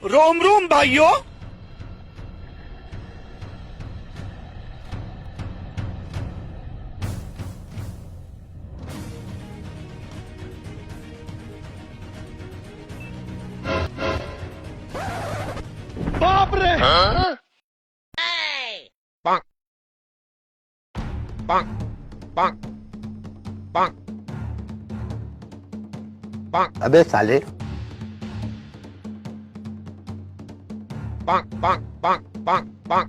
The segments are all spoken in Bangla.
Rom rom bayo. ¡Pobre! ¿Ah? ¡Ay! ¡Bang! ¡Bang! ¡Bang! ¡Bang! A ver, sale. bang bang bang bang bang.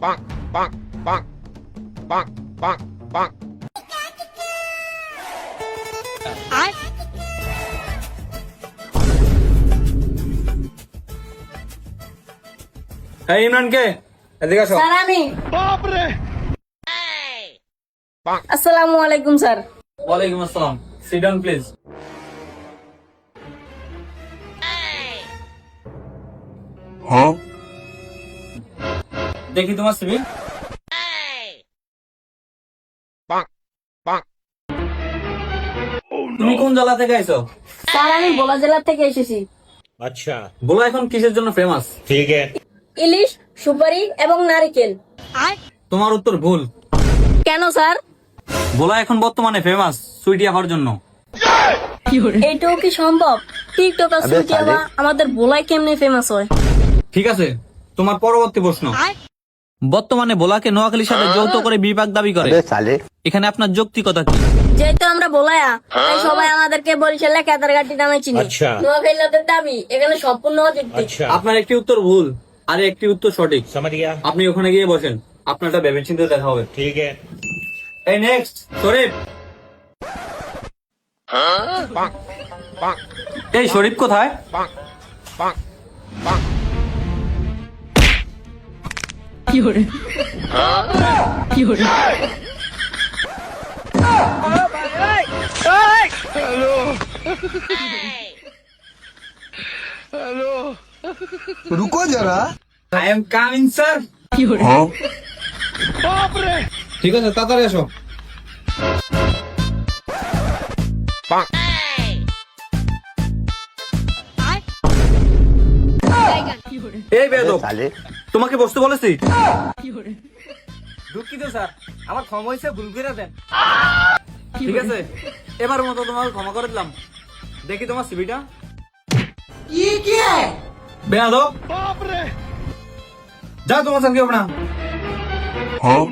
Bang bang bang. Bang bang bang. Hai imran ke, আসো স্যার আমি বাপ রে Assalamualaikum আলাইকুম Waalaikumsalam. ওয়ালাইকুম আসসালাম দেখি তোমার সিভি Bonk. Bonk. তুমি কোন জেলা থেকে আইছো? স্যার আমি বোলা জেলা থেকে এসেছি। বলো এখন কিসের জন্য ফেমাস ঠিক আছে ইলিশ সুপারি এবং নারকেল। তোমার উত্তর ভুল। কেন স্যার? বলা এখন বর্তমানে ফেমাস সুইটি আপার জন্য। এইটাও কি সম্ভব? টিকটক আর আবে সুটিয়াবা সালে। আমাদের বোলাই কেমনে ফেমাস হয়? ঠিক আছে তোমার পরবর্তী প্রশ্ন। বর্তমানে বোলাকে নোয়াখালীর সাথে যৌথ করে বিভাগ দাবি করে। এখানে আপনার যৌক্তিকতা কি? যেহেতু আমরা বোলায়া তাই সবাই আমাদেরকে বরিশালে কেদারঘাটি নামে চিনি। নোয়াখালীদের দাবি এখানে সম্পূর্ণ আপনার একটি উত্তর ভুল আর একটি উত্তর সঠিক। আপনি ওখানে গিয়ে বসেন আপনারটা ভেবে চিন্তে দেখা হবে। ঠিক আছে। এই নেক্সট শরীফ। এই শরীফ কোথায়? रुको जरा আই এম কামিং স্যার बाप रे ঠিক আছে তাড়াতাড়ি আসো Bonk. এই বেদব साले তোমাকে বসতে বলেছি। দুঃখিত স্যার। আমার ক্ষমা হয়েছে ভুল করে দেন। ঠিক আছে এবার মতো তোমাকে ক্ষমা করে দিলাম। দেখি তোমার সিবিটা যা তোমার সঙ্গে oh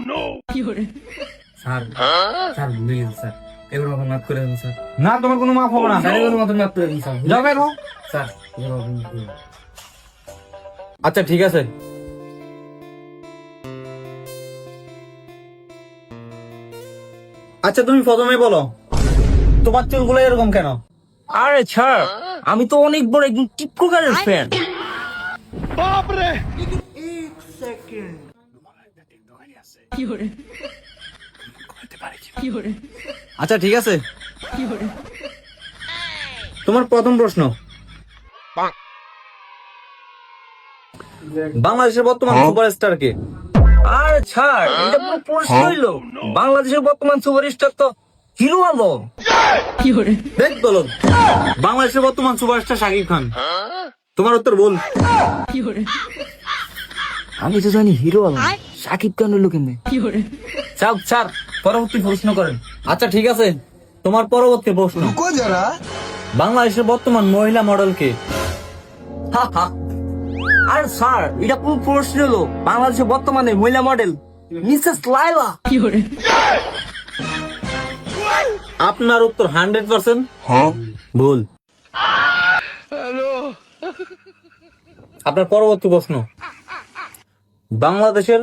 আচ্ছা ঠিক আছে। আচ্ছা তুমি প্রথমে বলো। তোমার চুলগুলো এরকম কেন? আরে ছাড় আমি তো অনেক বড় একজন টিপকোকারের ফ্যান এক সেকেন্ড আচ্ছা ঠিক আছে। তোমার প্রথম প্রশ্ন। বাংলাদেশের বর্তমান হ্যাঁ? সুপারস্টার কে? আর ছাড় এটা পুরো প্রশ্ন হইল oh, বাংলাদেশের বর্তমান সুপারস্টার তো হিরো আলম। কি করে? দেখ বলো বাংলাদেশের বর্তমান সুপারস্টার শাকিব খান। তোমার উত্তর বল। কি করে? আমি তো জানি হিরো আলম। শাকিব খান হলো কেমনে? কি করে? চাপ ছাড় পরবর্তী প্রশ্ন করেন। আচ্ছা ঠিক আছে তোমার পরবর্তী প্রশ্ন। বাংলাদেশের বর্তমান মহিলা মডেল কে? হা হা। আরে স্যার এটা পুরো প্রশ্ন হলো বাংলাদেশের বর্তমানে মহিলা মডেল মিসেস লাইলা আপনার উত্তর হান্ড্রেড পার্সেন্ট। ভুল। আপনার পরবর্তী প্রশ্ন। বাংলাদেশের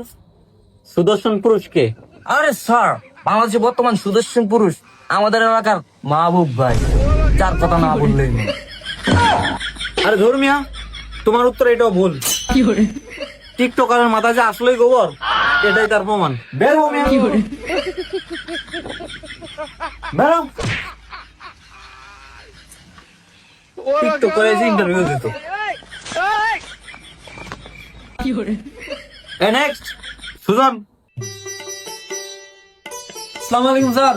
সুদর্শন পুরুষ কে? আরে স্যার বাংলাদেশের বর্তমান সুদর্শন পুরুষ আমাদের এলাকার মাহবুব ভাই। যার কথা না বললেই আরে ধর্মিয়া তোমার উত্তর এটাও ভুল। টিকটকারের মাথা যে আসলেই গোবর এটাই তার প্রমাণ। বের। বের। টিকটক করে এসে ইন্টারভিউ দিত। নেক্সট সুজন। আসসালামু আলাইকুম স্যার।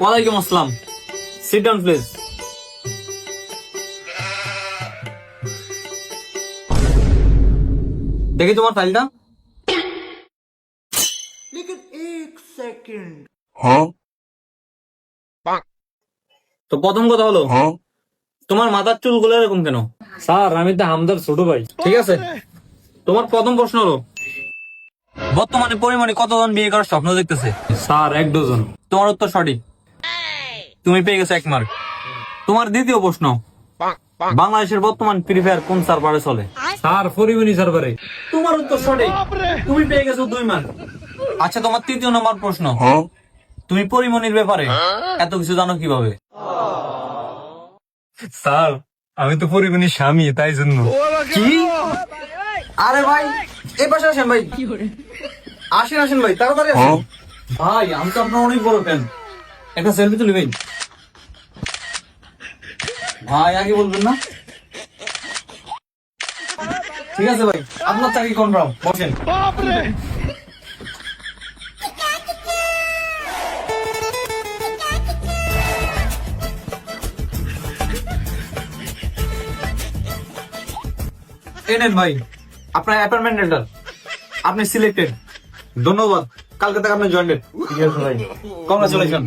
ওয়ালাইকুম আসসালাম। সিট ডাউন প্লিজ দেখি তোমার ফাইলটা তো প্রথম কথা হলো তোমার মাথার চুলগুলো এরকম কেন? স্যার আমি তো হামদার ছোট ভাই। ঠিক আছে। তোমার প্রথম প্রশ্ন হলো বর্তমানে পরিমাণে কতজন বিয়ে করার স্বপ্ন দেখতেছে? স্যার এক ডজন। তোমার উত্তর সঠিক। তুমি পেয়ে গেছো এক মার্ক তোমার দ্বিতীয় প্রশ্ন বাংলাদেশের বর্তমান ফ্রি ফায়ার কোন সার্ভারে চলে? স্যার পরিমণি সার্ভারে তোমার উত্তর সঠিক। তুমি পেয়ে গেছো দুই মার্ক আচ্ছা তোমার তৃতীয় নম্বর প্রশ্ন। তুমি পরিমণির ব্যাপারে এত কিছু জানো কীভাবে? স্যার আমি তো পরিমণির স্বামী তাই জন্য। কি? আরে ভাই এই পাশে আসেন ভাই। আসেন আসেন ভাই তাড়াতাড়ি আসেন। ভাই আমি তো আপনার অনেক বড় ফ্যান একটা সেলফি তুলি ভাই ভাই আগে বলবেন না। ঠিক আছে ভাই আপনার চাকরি কনফার্ম বসেন। এনেন ভাই আপনার অ্যাপয়েন্টমেন্ট লেটার আপনি সিলেক্টেড ধন্যবাদ কালকে থেকে আপনি জয়েন্টেড ঠিক আছে ভাই। কংগ্রেচুলেশন